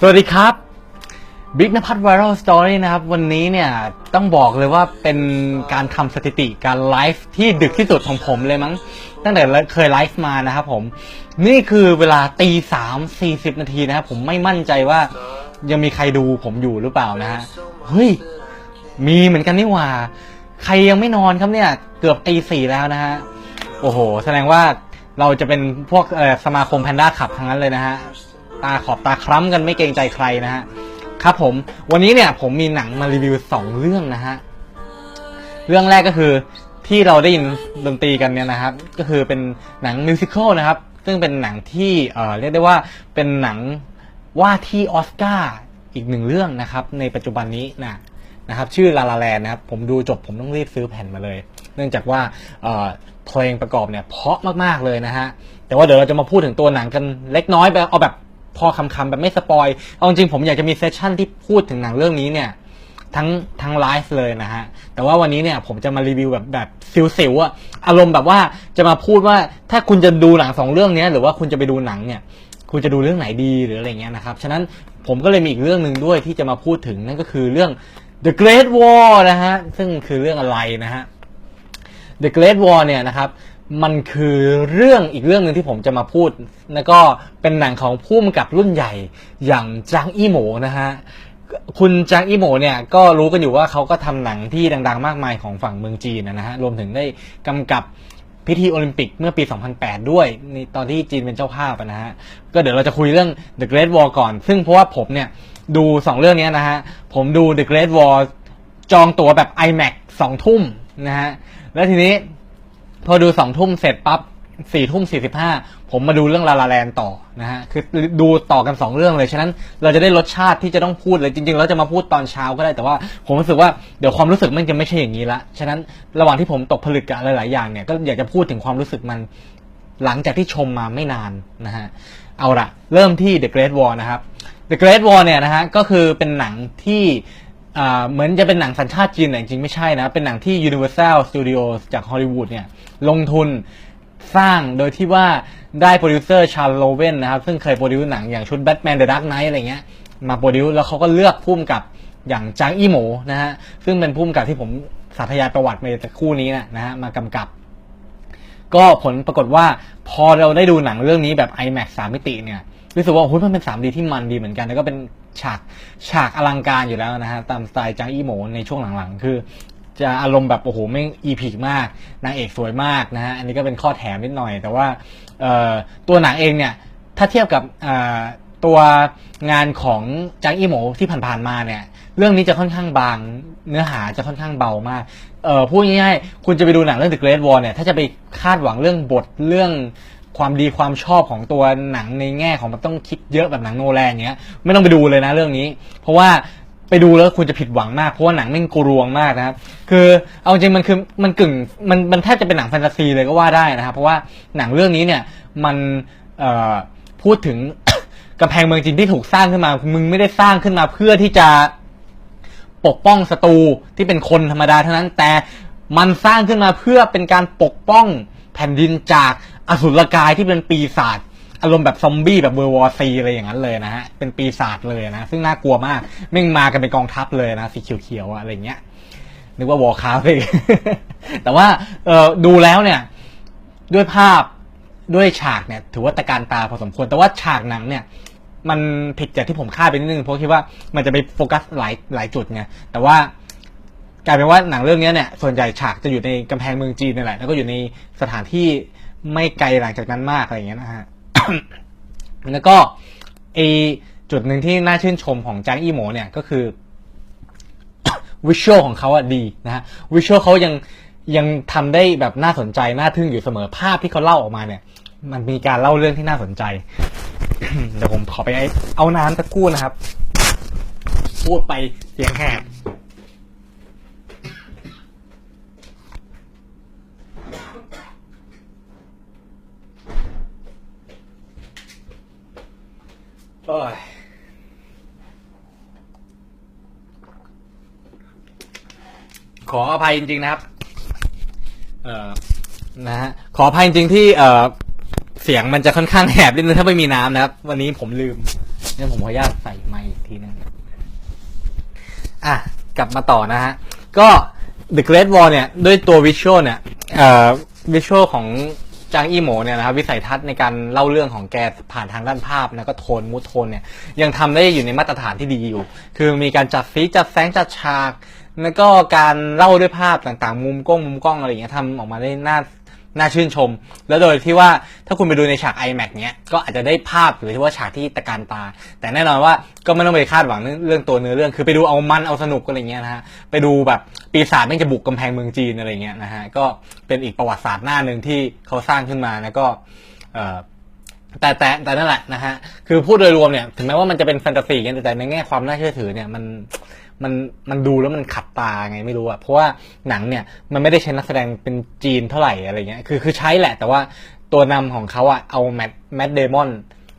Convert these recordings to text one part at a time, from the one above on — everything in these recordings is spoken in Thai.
สวัสดีครับบิ๊กนภัทร Viral Story นะครับ วันนี้เนี่ยต้องบอกเลยว่าเป็นการทำสถิติการไลฟ์ที่ดึกที่สุดของผมเลยมั้ง ตั้งแต่เคยไลฟ์มานะครับผม นี่คือเวลาตีสามสี่สิบนาทีนะครับผมไม่มั่นใจว่ายังมีใครดูผมอยู่หรือเปล่านะฮะ เฮ้ย มีเหมือนกันนี่หว่า ใครยังไม่นอนครับเนี่ย เกือบตีสี่แล้วนะฮะ โอ้โห แสดงว่าเราจะเป็นพวกสมาคมแพนด้าขับทั้งนั้นเลยนะฮะ ตาขอบตาคล้ำกันไม่เกรงใจใครนะฮะครับผมวันนี้เนี่ยผมมีหนังมารีวิวสองเรื่องนะฮะเรื่องแรกก็คือที่เราได้ยินดนตรีกันเนี่ยนะครับ ก็คือเป็นหนังมิวสิควลนะครับ ซึ่งเป็นหนังที่เอ่อเรียกได้ว่าเป็นหนังว่าที่ออสการ์อีกหนึ่งเรื่องนะครับ ในปัจจุบันนี้นะนะครับ ชื่อลาลาแลนนะครับ ผมดูจบผมต้องรีบซื้อแผ่นมาเลย เนื่องจากว่าเอ่อเพลงประกอบเนี่ยเพราะมากๆเลยนะฮะแต่ว่าเดี๋ยวเราจะมาพูดถึงตัวหนังกันเล็กน้อยแบบเอาแบบ พอคำๆแบบไม่สปอยเอาจริงๆผมอยากจะมีเซสชั่นที่พูดถึงหนังเรื่องนี้เนี่ยทั้งทั้งไลฟ์เลยนะฮะ แต่ว่าวันนี้เนี่ยผมจะมารีวิวแบบแบบซิวๆอะอารมณ์แบบว่าจะมาพูดว่าถ้าคุณจะดูหนังสองเรื่องนี้หรือว่าคุณจะไปดูหนังเนี่ย คุณจะดูเรื่องไหนดีหรืออะไรเงี้ยนะครับ ฉะนั้นผมก็เลยมีอีกเรื่องหนึ่งด้วยที่จะมาพูดถึงนั่นก็คือเรื่อง The Great War นะฮะ ซึ่งคือเรื่องอะไรนะฮะ The Great War เนี่ยนะครับ มันคือเรื่องอีกเรื่องหนึ่งที่ผมจะมาพูด แล้วก็เป็นหนังของผู้กำกับรุ่นใหญ่อย่างจางอี้หมูนะฮะ คุณจางอี้หมูเนี่ยก็รู้กันอยู่ว่าเขาก็ทำหนังที่ดัง ๆ มากมายของฝั่งเมืองจีนนะฮะ รวมถึงได้กำกับพิธีโอลิมปิกเมื่อปี 2008 ด้วยในตอนที่จีนเป็นเจ้าภาพนะฮะ ก็เดี๋ยวเราจะคุยเรื่อง The Great War ก่อน ซึ่งเพราะว่าผมเนี่ยดู 2 เรื่องนี้นะฮะ ผมดู The Great War จองตั๋วแบบ IMAX 2 ทุ่มนะฮะ แล้วทีนี้ พอดูสองทุ่มเสร็จปั๊บสี่ทุ่มสี่สิบห้าผมมาดูเรื่องลาลาแลนต่อนะฮะคือดูต่อกันสองเรื่องเลยฉะนั้นเราจะได้รสชาติที่จะต้องพูดเลยจริงๆเราจะมาพูดตอนเช้าก็ได้แต่ว่าผมรู้สึกว่าเดี๋ยวความรู้สึกมันจะไม่ใช่อย่างนี้ละฉะนั้นระหว่างที่ผมตกผลึกกับหลายๆอย่างเนี่ยก็อยากจะพูดถึงความรู้สึกมันหลังจากที่ชมมาไม่นานนะฮะเอาละเริ่มที่ The Great War นะครับ The Great War เนี่ยนะฮะก็คือเป็นหนังที่ อ่าเหมือนจะเป็นหนังสัญชาติจีนแต่จริงๆไม่ใช่นะ เป็นหนังที่ Universal Studios จากฮอลลีวูดเนี่ยลงทุนสร้างโดยที่ว่าได้โปรดิวเซอร์ชาร์ลโลเวนนะครับ ซึ่งเคยโปรดิวหนังอย่างชุด Batman The Dark Knight อะไรเงี้ยมาโปรดิวแล้วเขาก็เลือกพุ่มกับอย่างจางอี้โหมนะฮะซึ่งเป็นพุ่มกับที่ผมสาธยายประวัติมาจากคู่นี้นะนะฮะมากำกับ ก็ผลปรากฏว่าพอเราได้ดูหนังเรื่องนี้แบบ IMAX 3 มิติเนี่ย รู้สึกว่าโอ้ยมันเป็น 3D ที่มันดีเหมือนกัน แล้วก็เป็นฉากฉากอลังการอยู่แล้วนะฮะตามสไตล์จางอี้โหมในช่วงหลังๆ คือ จะอารมณ์แบบโอ้โหไม่อีพีกมากนางเอกสวยมากนะฮะอันนี้ก็เป็นข้อแถมนิดหน่อย แต่ว่าตัวหนังเองเนี่ยถ้าเทียบกับตัวงานของจางอี้โหมที่ผ่านๆมาเนี่ยเรื่องนี้จะค่อนข้างบางเนื้อหาจะค่อนข้างเบามากเอ่อพูดง่ายๆคุณจะไปดูหนังเรื่อง The Great War เนี่ยถ้าจะไปคาดหวังเรื่องบทเรื่อง ความดีความชอบของตัวหนังในแง่ของมันต้องคิดเยอะแบบหนังโนแลนอย่างเงี้ยไม่ต้องไปดูเลยนะเรื่องนี้ เพราะว่าไปดูแล้วคุณจะผิดหวังมากเพราะว่าหนังแม่งกรวงมากนะครับ คือเอาจริงมันคือมันกึ่งมันมันแทบจะเป็นหนังแฟนตาซีเลยก็ว่าได้นะครับ เพราะว่าหนังเรื่องนี้เนี่ยมันพูดถึงกำแพงเมืองจีนที่ถูกสร้างขึ้นมา มึงไม่ได้สร้างขึ้นมาเพื่อที่จะปกป้องศัตรูที่เป็นคนธรรมดาเท่านั้นแต่มันสร้างขึ้นมาเพื่อเป็นการปกป้องแผ่นดินจาก อสุรกายที่เป็นปีศาจอารมณ์แบบซอมบี้แบบเวอร์วอร์ซีอะไรอย่างนั้นเลยนะฮะ เป็นปีศาจเลยนะ ซึ่งน่ากลัวมากแม่งมากันเป็นกองทัพเลยนะ สีเขียวๆอะไรเงี้ย นึกว่าวอร์คราฟเลย แต่ว่าเออดูแล้วเนี่ย ด้วยภาพด้วยฉากเนี่ย ถือว่าตะการตาพอสมควร แต่ว่าฉากหนังเนี่ย มันผิดจากที่ผมคาดไปนิดนึง เพราะคิดว่ามันจะไปโฟกัสหลายหลายจุดไง แต่ว่ากลายเป็นว่าหนังเรื่องนี้เนี่ย ส่วนใหญ่ฉากจะอยู่ในกำแพงเมืองจีนนี่แหละ แล้วก็อยู่ในสถานที่ ไม่ไกลหลังจากนั้นมากอะไรอย่างเงี้ยนะฮะแล้วก็ไอจุดหนึ่งที่น่าชื่นชมของจางอี้โหมเนี่ยก็คือวิชวลของเขาอะดีนะฮะวิชวลเขายังยังทำได้แบบน่าสนใจน่าทึ่งอยู่เสมอภาพที่เขาเล่าออกมาเนี่ย มันมีการเล่าเรื่องที่น่าสนใจเดี๋ยวผมขอไปเอาน้ำสักครู่นะครับ พูดไปเสียงแหบ โอ้ยขออภัยจริงๆนะครับ เอ่อ นะฮะ ขออภัยจริงๆที่ เอ่อ เสียงมันจะค่อนข้างแหบนิดนึงถ้าไม่มีน้ำนะครับ วันนี้ผมลืมงั้นผมขออนุญาตใส่ไมค์อีกทีหนึงอะ กลับมาต่อนะฮะ ก็ The Great Wall เนี่ย ด้วยตัววิชวลเนี่ย เอ่อ วิชวลของ จางอี้โหมเนี่ยนะครับวิสัยทัศน์ในการเล่าเรื่องของแกผ่านทางด้านภาพแล้วก็โทนมูทโทนเนี่ยยังทำได้อยู่ในมาตรฐานที่ดีอยู่ คือมีการจัดสีจัดแสงจัดฉาก แล้วก็การเล่าด้วยภาพต่างๆ มุมกล้องมุมกล้องอะไรอย่างเงี้ยทำออกมาได้น่า น่าชื่นชม แล้วโดยที่ว่าถ้าคุณไปดูในฉาก iMac เนี้ยก็อาจจะได้ภาพหรือที่ว่าฉากที่ตะการตา แต่แน่นอนว่าก็ไม่ต้องไปคาดหวังเรื่องตัวเนื้อเรื่อง คือไปดูเอามันเอาสนุกอะไรเงี้ยนะฮะไปดูแบบปีศาจแม่งจะบุกกำแพงเมืองจีนอะไรเงี้ยนะฮะก็เป็นอีกประวัติศาสตร์หน้าหนึ่งที่เขาสร้างขึ้นมาแล้วก็แต่แต่แต่นั่นแหละนะฮะคือพูดโดยรวมเนี่ยถึงแม้ว่ามันจะเป็นแฟนตาซีกันแต่ในแง่ความน่าเชื่อถือเนี่ยมัน มันมันดูแล้วมันขัดตาไงไม่รู้อะเพราะว่าหนังเนี่ยมันไม่ได้ใช้นักแสดงเป็นจีนเท่าไหร่อะไรเงี้ยคือคือใช้แหละ แต่ว่าตัวนำของเขาอะเอาแมทแมทเดมอน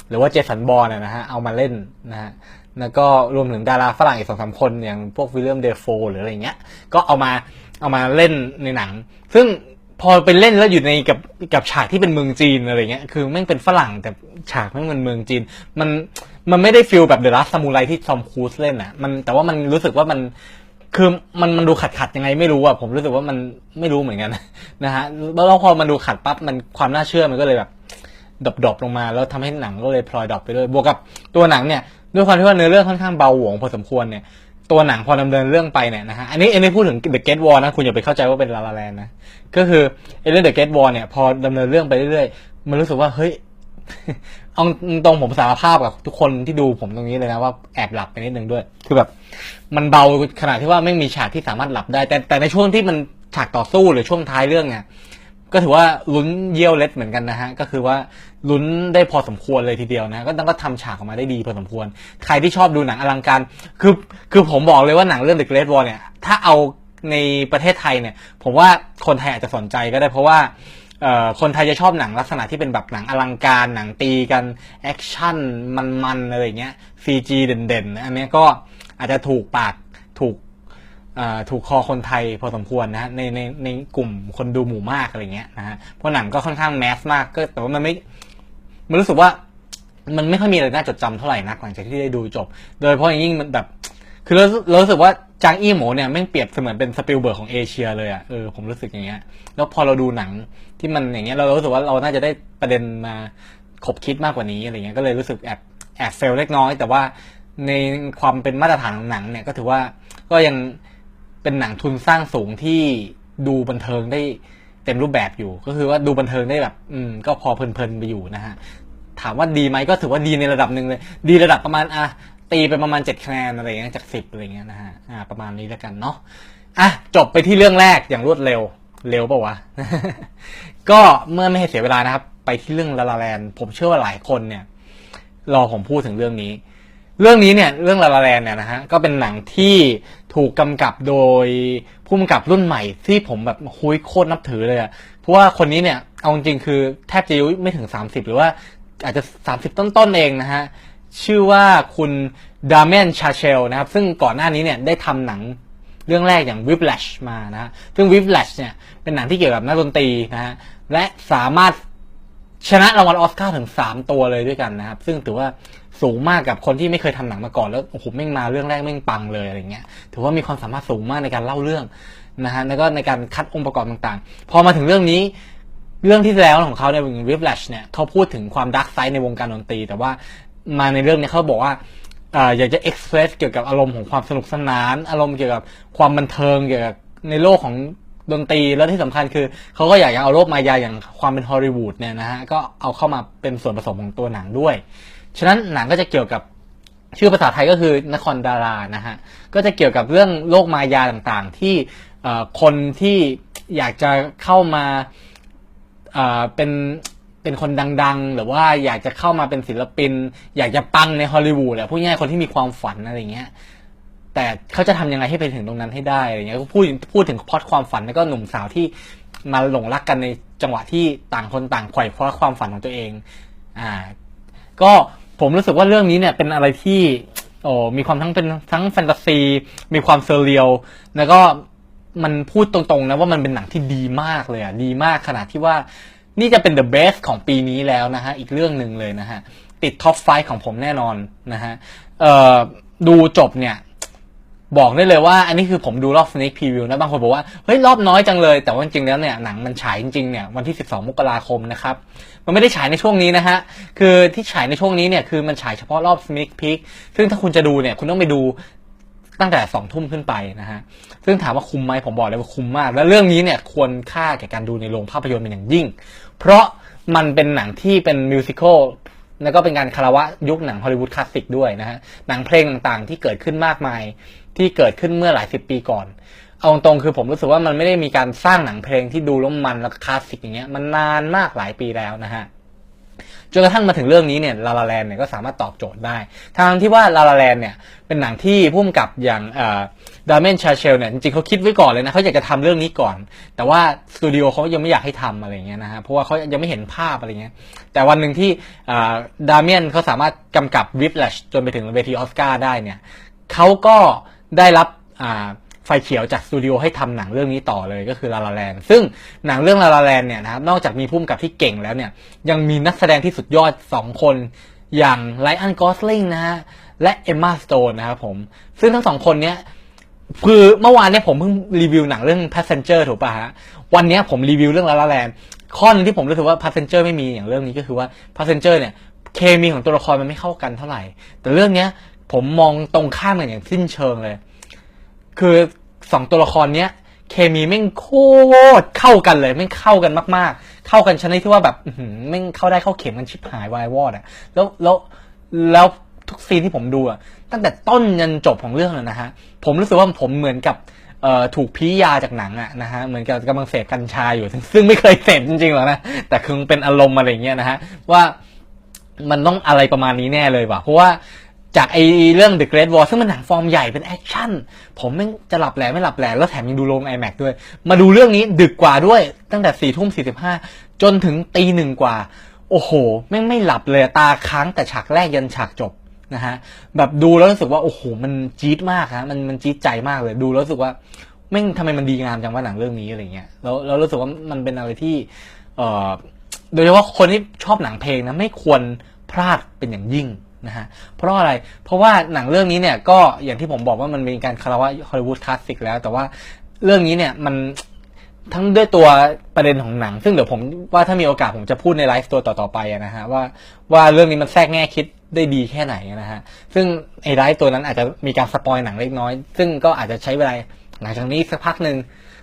หรือว่าเจสันบอลนะฮะเอามาเล่นนะฮะแล้วก็รวมถึงดาราฝรั่งอีกสองสามคนอย่างพวกวิลเลียมเดฟโฟหรืออะไรเงี้ย ก็เอามาเอามาเล่นในหนัง ซึ่งพอไปเล่นแล้วอยู่ในกับกับฉากที่เป็นเมืองจีนอะไรเงี้ย คือแม่งเป็นฝรั่งแต่ฉากแม่งเป็นเมืองจีน มัน มันไม่ได้ฟิลแบบเดอะลัสซามูไรที่ทอมครูซเล่นอะมันแต่ว่ามันรู้สึกว่ามันคือมันมันดูขัดขัดยังไงไม่รู้อะผมรู้สึกว่ามันไม่รู้เหมือนกันนะฮะแล้วพอมันดูขัดปั๊บมันความน่าเชื่อมันก็เลยแบบดรอปดรอปลงมาแล้วทำให้หนังก็เลยพลอยดรอปไปด้วยบวกกับตัวหนังเนี่ยด้วยความที่ว่าเนื้อเรื่องค่อนข้างเบาหวงพอสมควรเนี่ยตัวหนังพอดำเนินเรื่องไปเนี่ยนะฮะอันนี้อันนี้พูดถึง The Get War นะคุณอย่าไปเข้าใจว่าเป็นลาลาแลนนะก็คือไอ้เรื่อง The Get War เนี่ยพอดำเนินเรื่องไปเรื่อยๆมันรู้สึกว่าเฮ้ย เอาตรงผมสารภาพกับทุกคนที่ดูผมตรงนี้เลยนะว่าแอบหลับไปนิดนึงด้วย คือแบบ มันเบาขนาดที่ว่าไม่มีฉากที่สามารถหลับได้ แต่แต่ในช่วงที่มันฉากต่อสู้หรือช่วงท้ายเรื่องเนี่ยก็ถือว่าลุ้นเยี่ยวเล็ดเหมือนกันนะฮะ ก็คือว่าลุ้นได้พอสมควรเลยทีเดียวนะ ก็ต้องก็ทำฉากออกมาได้ดีพอสมควร ใครที่ชอบดูหนังอลังการ คือคือผมบอกเลยว่าหนังเรื่อง The Great Wall เนี่ย ถ้าเอาในประเทศไทยเนี่ย ผมว่าคนไทยอาจจะสนใจก็ได้เพราะว่า คนไทยจะชอบหนังลักษณะที่เป็นแบบหนังอลังการหนังตีกันแอคชั่นมันๆอะไรอย่างเงี้ย CG เด่นๆ อันเนี้ยก็อาจจะถูกปากถูกถูกคอคนไทยพอสมควรนะฮะในในในกลุ่มคนดูหมู่มากอะไรเงี้ยนะฮะเพราะหนังก็ค่อนข้างแมสมากก็แต่ว่ามันไม่มันรู้สึกว่ามันไม่ค่อยมีอะไรน่าจดจำเท่าไหร่นักหลังจากที่ได้ดูจบ โดยเฉพาะอย่างยิ่งมันแบบ คือเราเรารู้สึกว่า จางอี้หมูเนี่ยแม่งเปรียบเสมือนเป็นสปิลเบิร์กของเอเชียเลยอะ่ะเออผมรู้สึกอย่างเงี้ย แล้วพอเราดูหนังที่มันอย่างเงี้ยเรารู้สึกว่าเราน่าจะได้ประเด็นมาขบคิดมากกว่านี้อะไรเงี้ยก็เลยรู้สึกแอบแอบเฟลเล็กน้อย แต่ว่าในความเป็นมาตรฐานของหนังเนี่ยก็ถือว่าก็ยังเป็นหนังทุนสร้างสูงที่ดูบันเทิงได้เต็มรูปแบบอยู่ ก็คือว่าดูบันเทิงได้แบบ อืมก็พอเพลินๆไปอยู่นะฮะถามว่าดีไหมก็ถือว่าดีในระดับหนึ่งเลย ดีระดับประมาณอะ ตีไปประมาณเจ็ดคะแนนอะไรอย่างเงี้ยจากสิบอะไรเงี้ยนะฮะอ่าประมาณนี้แล้วกันเนาะอะจบไปที่เรื่องแรกอย่างรวดเร็วเร็วปะวะ ก็เมื่อไม่ให้เสียเวลานะครับ ไปที่เรื่องลาลาแลนผมเชื่อว่าหลายคนเนี่ย รอผมพูดถึงเรื่องนี้ เรื่องนี้เนี่ย เรื่องลาลาแลนเนี่ยนะฮะก็เป็นหนังที่ถูกกำกับโดยผู้กำกับรุ่นใหม่ ที่ผมแบบคุยโคตรนับถือเลยอะเพราะว่าคนนี้เนี่ยเอาจริงคือแทบจะอายุไม่ถึง 30 หรือว่าอาจจะ 30 ต้นๆเองนะฮะ ชื่อว่าคุณดามนชาเชลนะครับ ซึ่งก่อนหน้านี้เนี่ยได้ทำหนังเรื่องแรกอย่าง Whiplash มานะ ซึ่ง Whiplash เนี่ยเป็นหนังที่เกี่ยวกับนักดนตรีนะฮะ และสามารถชนะรางวัลออสการ์ถึงสามตัวเลยด้วยกันนะครับ ซึ่งถือว่าสูงมากกับคนที่ไม่เคยทำหนังมาก่อนแล้วโอ้โหแม่งมาเรื่องแรกแม่งปังเลยอะไรเงี้ย ถือว่ามีความสามารถสูงมากในการเล่าเรื่องนะฮะแล้วก็ในการคัดองค์ประกอบต่างๆ พอมาถึงเรื่องนี้เรื่องที่แล้วของเขาในวงวิฟแลชเนี่ยเขาพูดถึงความดักไซด์ในวงการดนตรี แต่ว่า มาในเรื่องนี้เขาบอกว่าอยากจะเอ็กเพรสเกี่ยวกับอารมณ์ของความสนุกสนาน อารมณ์เกี่ยวกับความบันเทิงเกี่ยวกับในโลกของดนตรีแล้วที่สำคัญคือเขาก็อยากจะเอาโลกมายาอย่างความเป็นฮอลลีวูดเนี่ยนะฮะก็เอาเข้ามาเป็นส่วนผสมของตัวหนังด้วย ฉะนั้นหนังก็จะเกี่ยวกับชื่อภาษาไทยก็คือนครดารานะฮะก็จะเกี่ยวกับเรื่องโลกมายาต่างๆ ที่คนที่อยากจะเข้ามาเป็น เป็นคนดัง ๆ หรือว่าอยากจะเข้ามาเป็นศิลปิน อยากจะปังในฮอลลีวูดแหละพูดง่ายๆคนที่มีความฝันอะไรเงี้ยแต่เขาจะทำยังไงให้ไปถึงตรงนั้นให้ได้อะไรเงี้ยก็พูดพูดถึงพอดความฝันแล้วก็หนุ่มสาวที่มาหลงรักกันในจังหวะที่ต่างคนต่างไขว่คว้าความฝันของตัวเอง อ่า ก็ผมรู้สึกว่าเรื่องนี้เนี่ยเป็นอะไรที่โอ้มีความทั้งเป็นทั้งแฟนตาซี มีความเซอร์เรียลแล้วก็มันพูดตรงๆนะว่ามันเป็นหนังที่ดีมากเลยอะดีมากขนาดที่ว่า นี่จะเป็น the best ของปีนี้แล้วนะฮะ อีกเรื่องหนึ่งเลยนะฮะ ติดท็อปไฟของผมแน่นอนนะฮะดูจบเนี่ย บอกได้เลยว่าอันนี้คือผมดูรอบ sneak preview นะบางคนบอกว่า เฮ้ย รอบน้อยจังเลย แต่ว่าจริงๆแล้วเนี่ยหนังมันฉายจริงๆเนี่ยวันที่ 12 มกราคมนะครับ มันไม่ได้ฉายในช่วงนี้นะฮะ คือที่ฉายในช่วงนี้เนี่ยคือมันฉายเฉพาะรอบ sneak peek ซึ่งถ้าคุณจะดูเนี่ยคุณต้องไปดูตั้งแต่สองทุ่มขึ้นไปนะฮะ ซึ่งถามว่าคุ้มไหมผมบอกเลยว่าคุ้มมาก และเรื่องนี้เนี่ยควรค่าแก่การดูในโรงภาพยนตร์เป็นอย่างยิ่ง เพราะมันเป็นหนังที่เป็นมิวสิควลแล้วก็เป็นการคารวะยุคหนังฮอลลีวูดคลาสสิกด้วยนะฮะหนังเพลงต่างๆที่เกิดขึ้นมากมาย ที่เกิดขึ้นเมื่อหลายสิบปีก่อน เอาตรงๆคือผมรู้สึกว่ามันไม่ได้มีการสร้างหนังเพลงที่ดูล้มมันแล้วคลาสสิกอย่างเงี้ยมันนานมากหลายปีแล้วนะฮะ จนกระทั่งมาถึงเรื่องนี้เนี่ยลาลาแลนเนี่ยก็สามารถตอบโจทย์ได้ ทางที่ว่าลาลาแลนเนี่ยเป็นหนังที่พุ่มกับอย่างดาร์เมนชาเชลเนี่ยจริงๆเขาคิดไว้ก่อนเลยนะเขาอยากจะทำเรื่องนี้ก่อน แต่ว่าสตูดิโอเขายังไม่อยากให้ทำอะไรเงี้ยนะฮะเพราะว่าเขายังไม่เห็นภาพอะไรเงี้ยแต่วันหนึ่งที่ดาร์เมนเขาสามารถกำกับวิปแลชจนไปถึงเวทีออสการ์ได้เนี่ยเขาก็ได้รับอ่า ไฟเขียวจากสตูดิโอให้ทำหนังเรื่องนี้ต่อเลยก็คือลาลาแลนซึ่งหนังเรื่องลาลาแลนเนี่ยนะครับนอกจากมีพุ่มกับที่เก่งแล้วเนี่ยยังมีนักแสดงที่สุดยอด 2 คนอย่างไลออนกอสลิงนะฮะและเอมมาสโตนนะครับผม ซึ่งทั้งสองคนเนี้ยคือเมื่อวานเนี่ยผมเพิ่งรีวิวหนังเรื่อง Passenger ถูกป่ะฮะ วันนี้ผมรีวิวเรื่องลาลาแลนข้อหนึงที่ผมรู้สึกว่า Passenger ไม่มีอย่างเรื่องนี้ก็คือว่า Passenger เนี่ยเคมีของตัวละครมันไม่เข้ากันเท่าไหร่ แต่เรื่องเนี้ยผมมองตรงข้ามกันอย่างสิ้นเชิงเลย คือสองตัวละครเนี้ยเคมีแม่งโคตรเข้ากันเลยแม่งเข้ากันมากๆ เข้ากันชนิดที่ว่าแบบแม่งเข้าได้เข้าเข็มกันชิบหายวายวอดอะแล้วแล้วแล้วทุกซีนที่ผมดูอะตั้งแต่ต้นยันจบของเรื่องเลยนะฮะ ผมรู้สึกว่าผมเหมือนกับถูกพียาจากหนังอะนะฮะเหมือนกับกำลังเสพกัญชาอยู่ ซึ่งไม่เคยเสพจริงๆหรอกนะแต่คือมันเป็นอารมณ์อะไรเงี้ยนะฮะว่ามันต้องอะไรประมาณนี้แน่เลยว่ะเพราะว่า จากไอเรื่อง The Great War ซึ่งมันหนังฟอร์มใหญ่เป็นแอคชั่น ผมไม่งจะหลับแหลไม่หลับแหลแล้วแถมยังดูโรง IMAX ด้วย มาดูเรื่องนี้ดึกกว่าด้วยตั้งแต่สี่ทุ่มสี่สิบห้าจนถึงตีหนึ่งกว่า โอ้โห แม่งไม่หลับเลยตาค้างแต่ฉากแรกยันฉากจบนะฮะแบบดูแล้วรู้สึกว่าโอ้โหมันจี๊ดมากฮะมันมันจี๊ดใจมากเลยดูแล้วรู้สึกว่าแม่งทำไมมันดีงามจังว่าหนังเรื่องนี้อะไรเงี้ยแล้วแล้วรู้สึกว่ามันเป็นอะไรที่เอ่อโดยเฉพาะคนที่ชอบหนังเพลงนะไม่ควรพลาดเป็นอย่างยิ่ง นะฮะเพราะอะไรเพราะว่าหนังเรื่องนี้เนี่ยก็อย่างที่ผมบอกว่ามันมีการคารวะฮอลลีวูดคลาสสิกแล้ว แต่ว่าเรื่องนี้เนี่ยมันทั้งด้วยตัวประเด็นของหนัง ซึ่งเดี๋ยวผมว่าถ้ามีโอกาสผมจะพูดในไลฟ์ตัวต่อๆไปนะฮะว่าว่าเรื่องนี้มันแทรกแง่คิดได้ดีแค่ไหนนะฮะซึ่งไอ้ไลฟ์ตัวนั้นอาจจะมีการสปอยหนังเล็กน้อย ซึ่งก็อาจจะใช้เวลาหลังจากนี้สักพักหนึ่ง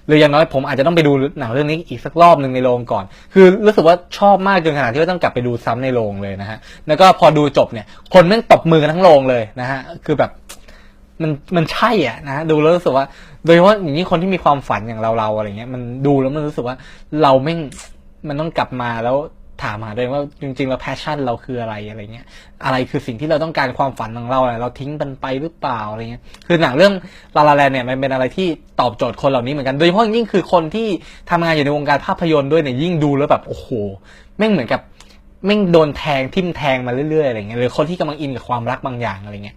หรืออย่างน้อยผมอาจจะต้องไปดูหนังเรื่องนี้อีกสักรอบหนึ่งในโรงก่อน คือรู้สึกว่าชอบมากจนขนาดที่ว่าต้องกลับไปดูซ้ำในโรงเลยนะฮะแล้วก็พอดูจบเนี่ย คนแม่งตบมือกันทั้งโรงเลยนะฮะคือแบบมันมันใช่อะนะะดูแล้วรู้สึกว่า โดยเฉพาะอย่างนี้คนที่มีความฝันอย่างเราเราอะไรเงี้ยมันดูแล้วมันรู้สึกว่าเราแม่งมันต้องกลับมาแล้ว ถามหาตัวเองว่าจริงๆแล้วแพชชั่นเราคืออะไรอะไรเงี้ย อะไรคือสิ่งที่เราต้องการความฝันของเราอะไรเราทิ้งมันไปหรือเปล่าอะไรเงี้ย คือหนังเรื่องลาลาแลนเนี่ยมันเป็นอะไรที่ตอบโจทย์คนเหล่านี้เหมือนกัน โดยเฉพาะยิ่งคือคนที่ทำงานอยู่ในวงการภาพยนตร์ด้วยเนี่ยยิ่งดูแล้วแบบโอ้โหแม่งเหมือนกับแม่งโดนแทงทิ่มแทงมาเรื่อยๆอะไรเงี้ยหรือคนที่กำลังอินกับความรักบางอย่างอะไรเงี้ย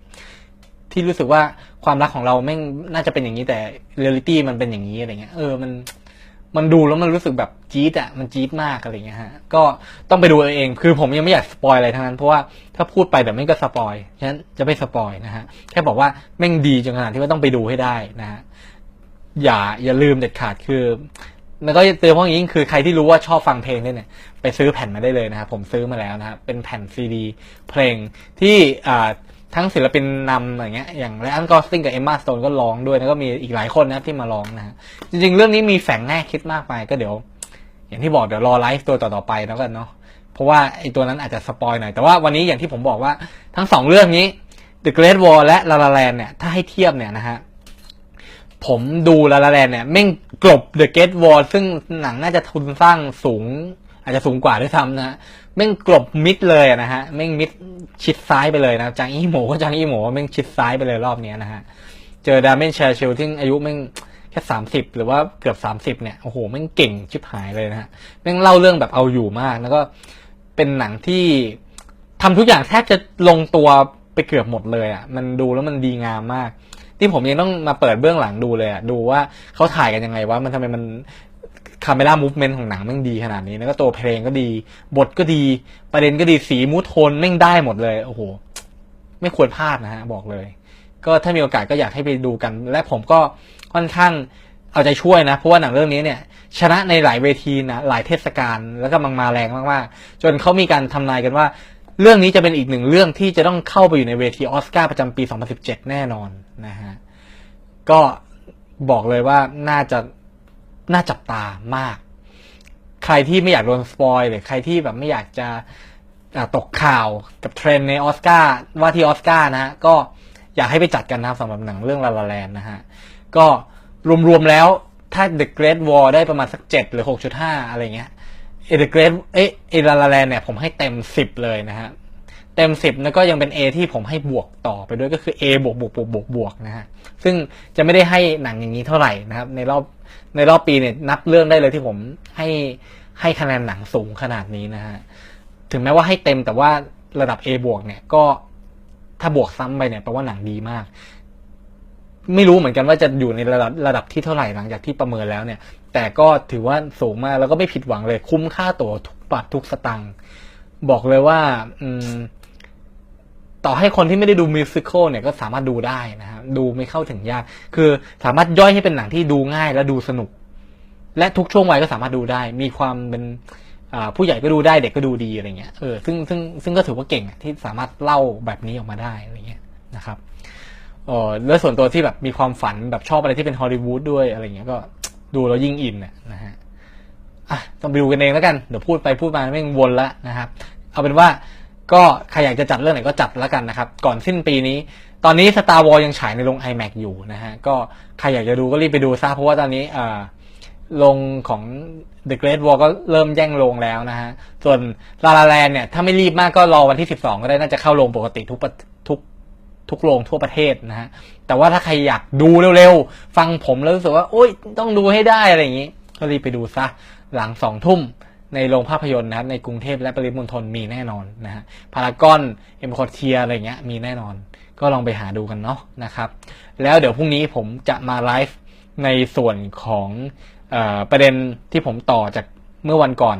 ที่รู้สึกว่าความรักของเราแม่งน่าจะเป็นอย่างนี้แต่เรียลิตี้มันเป็นอย่างนี้อะไรเงี้ยเออมัน มันดูแล้วมันรู้สึกแบบจี๊ดอะมันจี๊ดมากอะไรเงี้ยฮะก็ต้องไปดูเองคือผมยังไม่อยากสปอยอะไรทั้งนั้นเพราะว่าถ้าพูดไปเดี๋ยวแม่ก็สปอยฉะนั้นจะไม่สปอยนะฮะแค่บอกว่าแม่งดีจนขนาดที่ว่าต้องไปดูให้ได้นะฮะอย่าอย่าลืมเด็ดขาดคือแล้วก็เตือนพวกนี้คือใครที่รู้ว่าชอบฟังเพลงเนี่ย ไปซื้อแผ่นมาได้เลยนะครับผมซื้อมาแล้วนะครับเป็นแผ่นซีดี เพลงที่อ่า ทั้งศิลปินนำอย่างเงี้ยอย่างไรอันกอสติงกับเอมมาสโตนก็ร้องด้วยแล้วก็มีอีกหลายคนนะครับที่มาร้องนะฮะจริงๆ เรื่องนี้มีแฝงแง่คิดมากมายก็เดี๋ยว อย่างที่บอกเดี๋ยวรอไลฟ์ตัวต่อๆไปแล้วกันเนาะเพราะว่าไอตัวนั้นอาจจะสปอยหน่อยแต่ว่าวันนี้อย่างที่ผมบอกว่าทั้งสองเรื่องนี้ The Great Wall และ La La Land เนี่ยถ้าให้เทียบเนี่ยนะฮะผมดูลาลาแลนเนี่ยแม่งกลบ The Great Wall ซึ่งหนังน่าจะทุนสร้างสูง อาจจะสูงกว่าด้วยซ้ำนะ แม่งกลบมิดเลยนะฮะแม่งมิดชิดซ้ายไปเลยนะจางอีโหมูก็จางอีโหมูแม่งชิดซ้ายไปเลยรอบเนี้ยนะฮะเจอดาเมนเชลเชลที่อายุแม่งแค่สามสิบหรือว่าเกือบสามสิบเนี่ยโอ้โหแม่งเก่งชิบหายเลยนะฮะแม่งเล่าเรื่องแบบเอาอยู่มากแล้วก็เป็นหนังที่ทำทุกอย่างแทบจะลงตัวไปเกือบหมดเลยอะมันดูแล้วมันดีงามมาก ที่ผมยังต้องมาเปิดเบื้องหลังดูเลยอะดูว่าเขาถ่ายกันยังไงว่ามันทำไมมัน คาเมล่ามูฟเมนต์ของหนังแม่งดีขนาดนี้แล้วก็ตัวเพลงก็ดี บทก็ดี ประเด็นก็ดีสีมูทโทนแม่งได้หมดเลย โอ้โห ไม่ควรพลาดนะฮะ บอกเลย ก็ถ้ามีโอกาสก็อยากให้ไปดูกัน และผมก็ค่อนข้างเอาใจช่วยนะ เพราะว่าหนังเรื่องนี้เนี่ย ชนะในหลายเวทีนะหลายเทศกาลแล้วก็มังมาแรงมากๆ จนเขามีการทำนายกันว่า เรื่องนี้จะเป็นอีกหนึ่งเรื่องที่จะต้องเข้าไปอยู่ในเวทีออสการ์ประจำปี 2017 แน่นอนนะฮะก็บอกเลยว่าน่าจะ น่าจับตามาก ใครที่ไม่อยากโดนสปอยหรือใครที่แบบไม่อยากจะตกข่าวกับเทรนด์ในออสการ์ว่าที่ออสการ์นะฮะก็อยากให้ไปจัดกันนะครับสำหรับหนังเรื่องลาลาแลนนะฮะ ก็รวมๆแล้วถ้า The Great Wall ได้ประมาณสักเจ็ดหรือหกจุดห้าอะไรเงี้ยเอ The Great เอ้เอลาลาแลนเนี่ยผมให้เต็มสิบเลยนะฮะ เต็มสิบแล้วก็ยังเป็น A ที่ผมให้บวกต่อไปด้วยก็คือ A บวกบวกบวกบวกบวกนะฮะซึ่งจะไม่ได้ให้หนังอย่างนี้เท่าไหร่นะครับ ในรอบในรอบปีเนี่ยนับเรื่องได้เลยที่ผมให้ให้คะแนนหนังสูงขนาดนี้นะฮะถึงแม้ว่าให้เต็มแต่ว่าระดับ A บวกเนี่ยก็ถ้าบวกซ้ำไปเนี่ยแปลว่าหนังดีมาก ไม่รู้เหมือนกันว่าจะอยู่ในระดับระดับที่เท่าไหร่หลังจากที่ประเมินแล้วเนี่ย แต่ก็ถือว่าสูงมากแล้วก็ไม่ผิดหวังเลย คุ้มค่าตั๋วทุกบาททุกสตังค์บอกเลยว่า อืม ต่อให้คนที่ไม่ได้ดูมิวสิควลเนี่ยก็สามารถดูได้นะครับดูไม่เข้าถึงยาก คือสามารถย่อยให้เป็นหนังที่ดูง่ายและดูสนุก และทุกช่วงวัยก็สามารถดูได้ มีความเป็นผู้ใหญ่ก็ดูได้เด็กก็ดูดีอะไรเงี้ยเออซึ่งซึ่งซึ่งก็ถือว่าเก่งที่สามารถเล่าแบบนี้ออกมาได้อะไรเงี้ยนะครับเออแล้วส่วนตัวที่แบบมีความฝันแบบชอบอะไรที่เป็นฮอลลีวูดด้วยอะไรเงี้ยก็ดูแล้วยิ่งอินนะนะฮะอะต้องไปดูกันเองแล้วกันเดี๋ยวพูดไปพูดมาไม่งวนละนะครับ เอาเป็นว่า ก็ใครอยากจะจัดเรื่องไหนก็จัดแล้วกันนะครับ ก่อนสิ้นปีนี้ ตอนนี้ Star Wars ยังฉายในโรง iMac อยู่นะฮะ ก็ใครอยากจะดูก็รีบไปดูซะเพราะว่าตอนนี้อ่าโรงของ The Great Wall ก็เริ่มแย่งโรงแล้วนะฮะ ส่วน La La Land เนี่ย ถ้าไม่รีบมากก็รอวันที่ 12 ก็ได้น่าจะเข้าโรงปกติทุกทุกทุกโรงทั่วประเทศนะฮะ แต่ว่าถ้าใครอยากดูเร็วๆ ฟังผมแล้วรู้สึกว่า โอ๊ย ต้องดูให้ได้อะไรอย่างนี้ ก็รีบไปดูซะ หลังสองทุ่ม ในโรงภาพยนตร์นะครับในกรุงเทพและปริมณฑลมีแน่นอนนะฮะพารากอนเอ็มคอเทียอะไรเงี้ยมีแน่นอน ก็ลองไปหาดูกันเนาะนะครับ แล้วเดี๋ยวพรุ่งนี้ผมจะมาไลฟ์ในส่วนของออประเด็นที่ผมต่อจากเมื่อวันก่อน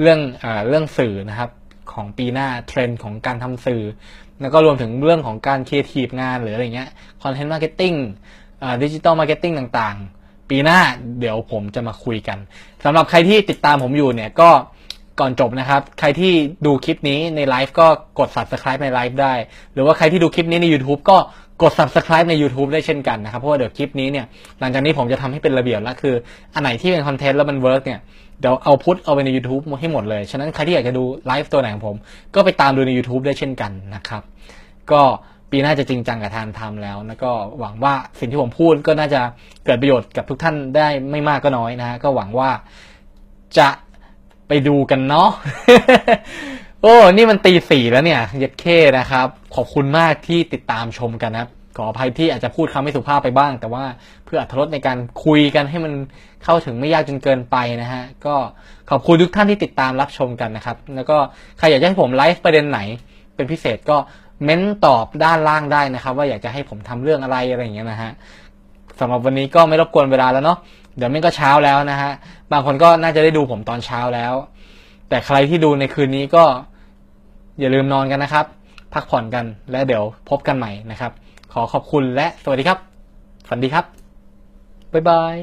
เรื่องเอเรื่องสื่อนะครับของปีหน้าเทรนด์ของการทำสื่อ แล้วก็รวมถึงเรื่องของการครีเอทีฟงานหรืออะไรเงี้ยคอนเทนต์มาร์เก็ตติ้งดิจิตอลมาร์เก็ตติ้งต่างๆ ปีหน้าเดี๋ยวผมจะมาคุยกันสำหรับใครที่ติดตามผมอยู่เนี่ยก็ก่อนจบนะครับ ใครที่ดูคลิปนี้ในไลฟ์ก็กด subscribe ในไลฟ์ได้ หรือว่าใครที่ดูคลิปนี้ใน YouTube ก็กด subscribe ใน YouTube ได้เช่นกันนะครับ เพราะว่าเดี๋ยวคลิปนี้เนี่ยหลังจากนี้ผมจะทำให้เป็นระเบียบแล้วคือ อันไหนที่เป็นคอนเทนต์แล้วมันเวิร์กเนี่ยเดี๋ยวเอาพุทเอาไปใน YouTube ให้หมดเลย ฉะนั้นใครที่อยากจะดูไลฟ์ตัวไหนของผม ก็ไปตามดูใน YouTube ได้เช่นกันนะครับ ก็ ปีหน้าจะจริงจังกับทานทำแล้วแล้วก็หวังว่าสิ่งที่ผมพูดก็น่าจะเกิดประโยชน์กับทุกท่านได้ไม่มากก็น้อยนะฮะก็หวังว่าจะไปดูกันเนาะโอ้ นี่มันตีสี่แล้วเนี่ย เย็ดเคนะครับ ขอบคุณมากที่ติดตามชมกันนะขออภัยที่อาจจะพูดคำไม่สุภาพไปบ้าง แต่ว่าเพื่ออรรถรสในการคุยกันให้มันเข้าถึงไม่ยากจนเกินไปนะฮะ ก็ขอบคุณทุกท่านที่ติดตามรับชมกันนะครับ แล้วก็ใครอยากจะให้ผมไลฟ์ประเด็นไหนเป็นพิเศษก็ เม้นตอบด้านล่างได้นะครับ ว่าอยากจะให้ผมทำเรื่องอะไรอะไรอย่างเงี้ยนะฮะสำหรับวันนี้ก็ไม่รบกวนเวลาแล้วเนาะเดี๋ยวไม่ก็เช้าแล้วนะฮะบางคนก็น่าจะได้ดูผมตอนเช้าแล้ว แต่ใครที่ดูในคืนนี้ก็อย่าลืมนอนกันนะครับ พักผ่อนกันและเดี๋ยวพบกันใหม่นะครับ ขอขอบคุณและสวัสดีครับ ฝันดีครับ บ๊ายบาย